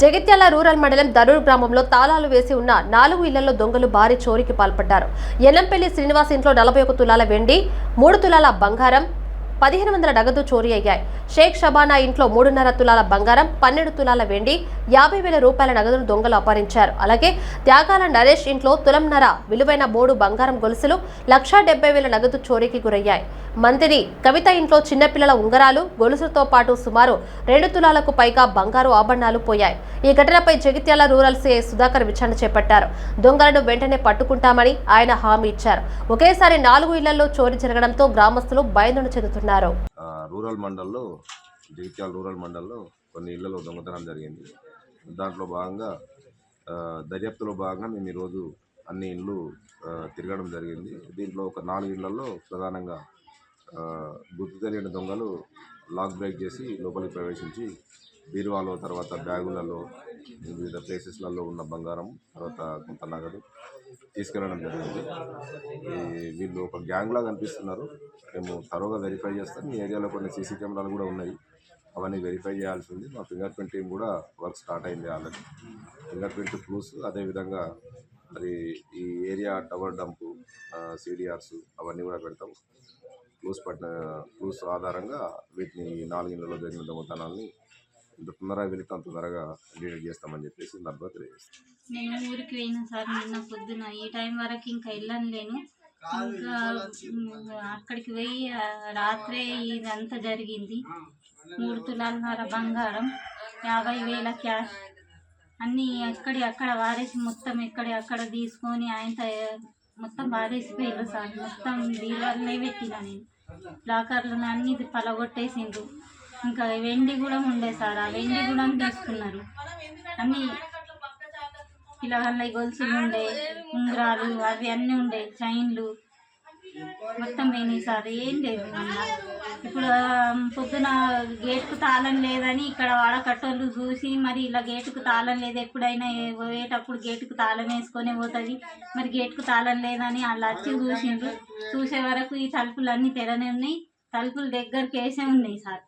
Jagtial rural మండలం దరూర్ గ్రామంలో తాళాలు వేసి ఉన్న నాలుగు ఇళ్ళలో దొంగలు భారీ చోరీకి పాల్పడ్డారు. ఎన్నంపల్లి శ్రీనివాస్ ఇంట్లో నలభై ఒక తులాల వెండి మూడు తులాల బంగారం పదిహేను వందల నగదు చోరీ అయ్యాయి. షేక్ షబానా ఇంట్లో మూడున్నర తులాల బంగారం పన్నెండు తులాల వెండి యాభై వేల రూపాయల నగదును దొంగలు అపహరించారు. అలాగే త్యాగాల నరేష్ ఇంట్లో తులంన్నర విలువైన మూడు బంగారం గొలుసులు లక్షా డెబ్బై వేల నగదు చోరీకి గురయ్యాయి. మంత్రి కవిత ఇంట్లో చిన్నపిల్లల ఉంగరాలు గొలుసులతో పాటు సుమారు రెండు తులాలకు పైగా బంగారు ఆభరణాలు పోయాయి. ఈ ఘటనపై జగిత్యాల రూరల్ సిఐ సుధాకర్ విచారణ చేపట్టారు. దొంగలను వెంటనే పట్టుకుంటామని ఆయన హామీ ఇచ్చారు. ఒకేసారి నాలుగు ఇళ్ళలో చోరీ జరగడంతో గ్రామస్తులు భయాందోళన చెందుతున్నారు. ఆ, రూరల్ మండల్లో జగిత్యాల రూరల్ మండల్లో కొన్ని ఇళ్ళలో దొంగతనం జరిగింది. దాంట్లో భాగంగా దర్యాప్తులో భాగంగా మేము ఈరోజు అన్ని ఇళ్ళు తిరగడం జరిగింది. దీంట్లో ఒక నాలుగు ఇళ్ళలో ప్రధానంగా గుర్తు తెలియని దొంగలు లాక్ బ్రేక్ చేసి లోపలికి ప్రవేశించి బీరువాలో తర్వాత బ్యాగులలో వివిధ ప్లేసెస్లలో ఉన్న బంగారం తర్వాత కొంత నగదు తీసుకెళ్ళడం జరిగింది. ఈ వీళ్ళు ఒక గ్యాంగ్లా కనిపిస్తున్నారు. మేము త్వరగా వెరిఫై చేస్తాం. మీ ఏరియాలో కొన్ని సీసీ కెమెరాలు కూడా ఉన్నాయి. అవన్నీ వెరిఫై చేయాల్సి ఉంది. మా ఫింగర్ ప్రింట్ టీం కూడా వర్క్ స్టార్ట్ అయింది ఆల్రెడీ. ఫింగర్ ప్రింట్ ప్రూఫ్స్ అదేవిధంగా మరి ఈ ఏరియా టవర్ డంపు సిడిఆర్స్ అవన్నీ కూడా పెడతాం. క్లూస్ పట్టిన క్లూస్ ఆధారంగా వీటిని నాలుగు ఇళ్ళలో జరిగిన దొంగతనాల్ని ఇంత తొందరగా వెళితే అంత తొందరగా డిలీట్ చేస్తామని చెప్పేసి సందర్భంగా తెలియజేస్తాం నేను ఊరికి పోయిన సార్ నిన్న పొద్దున. ఈ టైం వరకు ఇంకా వెళ్ళను లేను ఇంకా అక్కడికి పోయి రాత్రే ఇదంతా జరిగింది. మూడు తులాలన్నర బంగారం యాభై వేల క్యాష్. అన్నీ ఎక్కడి అక్కడ వారేసి మొత్తం ఎక్కడి అక్కడ తీసుకొని ఆయన మొత్తం వారేసిపోయారు సార్. మొత్తం బీరువాలనే పెట్టిన నేను. లాకర్లు అన్నీ పలగొట్టేసిండ్రు. ఇంకా వెండి కూడా ఉండే సార్ ఆ వెండి కూడా తీసుకున్నారు. అన్నీ పిల్లగాళ్ళ గొలుసులు ఉండే ఉంగరాలు అవి అన్నీ ఉండే చైన్లు. మొత్తం పోయినాయి సార్ ఏం లేదు ఇప్పుడు పొద్దున గేటుకు తాళం లేదని ఇక్కడ వాడకట్టోళ్ళు చూసి మరి ఇలా గేటుకు తాళం లేదు ఎప్పుడైనా పోయేటప్పుడు గేటుకు తాళం వేసుకొని పోతుంది. మరి గేటుకు తాళం లేదని వాళ్ళు వచ్చి చూసిండ్రు. చూసే వరకు ఈ తలుపులు అన్నీ తెరనే ఉన్నాయి. తలుపులు దగ్గరికి వేసే ఉన్నాయి సార్.